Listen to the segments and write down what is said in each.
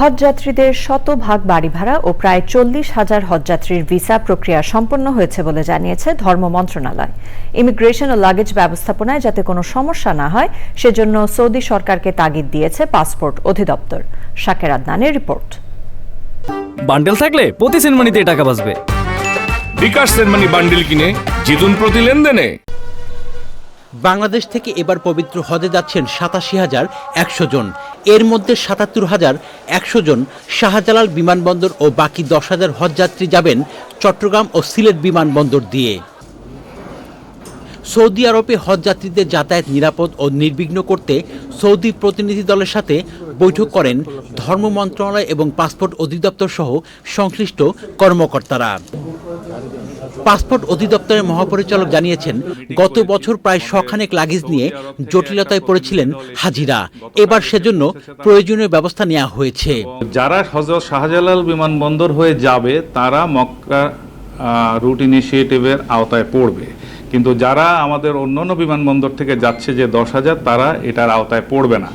হজযাত্রীদের শতভাগ বাড়ি ভাড়া ও প্রায় চল্লিশ হাজার হজযাত্রীর ভিসা প্রক্রিয়া সম্পন্ন হয়েছে বলে জানিয়েছে ধর্ম মন্ত্রণালয়। ইমিগ্রেশন ও লাগেজ ব্যবস্থাপনায় যাতে কোনো সমস্যা না হয় সেজন্য সৌদি সরকারকে তাগিদ দিয়েছে পাসপোর্ট অধিদপ্তর। শাকের আদনানের রিপোর্ট। বান্ডেল থাকলে প্রতি সেনমানিতে টাকা বাঁচবে। বিকাশ সেনমানি বান্ডিল কিনে জিতুন প্রতি লেনদেনে। বাংলাদেশ থেকে এবার পবিত্র হজে যাচ্ছেন সাতাশি হাজার একশো জন। এর মধ্যে সাতাত্তর হাজার একশো জন শাহজালাল বিমানবন্দর ও বাকি দশ হাজার হজযাত্রী যাবেন চট্টগ্রাম ও সিলেট বিমানবন্দর দিয়ে। সৌদি আরবে হজযাত্রীদের যাতায়াত নিরাপদ ও নির্বিঘ্ন করতে সৌদি প্রতিনিধি দলের সাথে বৈঠক করেন ধর্ম মন্ত্রণালয় এবং পাসপোর্ট অধিদপ্তর সহ সংশ্লিষ্ট কর্মকর্তারা। পাসপোর্ট অধিদপ্তরের মহাপরিচালক জানিয়েছেন, গত বছর প্রায় শখানেক লাগেজ নিয়ে জটিলতায় পড়েছিলেন হাজিরা। এবার সেজন্য প্রয়োজনীয় ব্যবস্থা নেওয়া হয়েছে। যারা হজরত শাহজালাল বিমানবন্দর হয়ে যাবে, তারা মক্কা রুট ইনিশিয়েটিভের আওতায় পড়বে। কিন্তু যারা আমাদের অন্যান্য বিমানবন্দর থেকে যাচ্ছে যে দশ হাজার, তারা এটার আওতায় পড়বে না।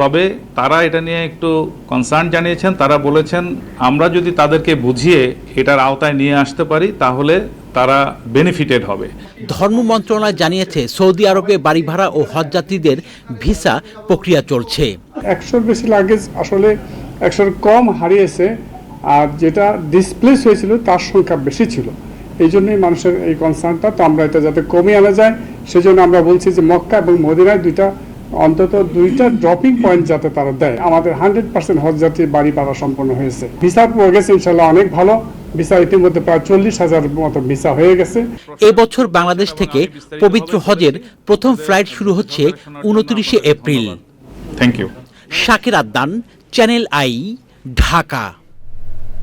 তবে তারা এটা নিয়ে একটু কনসার্ন জানিয়েছেন তারা বলেছেন আমরা যদি তাদেরকে বুঝিয়ে এটার আওতায় নিয়ে আসতে পারি তাহলে তারা বেনিফিটেড হবে। ধর্ম মন্ত্রণালয় জানিয়েছে সৌদি আরবে বাড়ি ভাড়া ও হজযাত্রীদের ভিসা প্রক্রিয়া চলছে। একশোর বেশি লাগেজ আসলে একশোর কম হারিয়েছে আর যেটা ডিসপ্লেস হয়েছিল তার সংখ্যা বেশি ছিল। এই জন্যই মানুষের এই কনসার্নটা তো আমরা এটা যাতে কমিয়ে আনা যায় সেজন্য আমরা বলছি যে মক্কা এবং মদিনায় দুইটা অন্তত দুইটা ড্রপিং পয়েন্ট যাতে তারা দেয়। আমাদের হান্ড্রেড পার্সেন্ট হজযাত্রী বাড়ি পাড়া সম্পন্ন হয়েছে। ভিসার প্রোগ্রেস ইনশাল্লাহ অনেক ভালো। ভিসা ইতিমধ্যে প্রায় চল্লিশ হাজার মতো ভিসা হয়ে গেছে। এবছর বাংলাদেশ থেকে পবিত্র হজের প্রথম ফ্লাইট শুরু হচ্ছে উনত্রিশে April. Thank you Shakir Addan channel I Dhaka.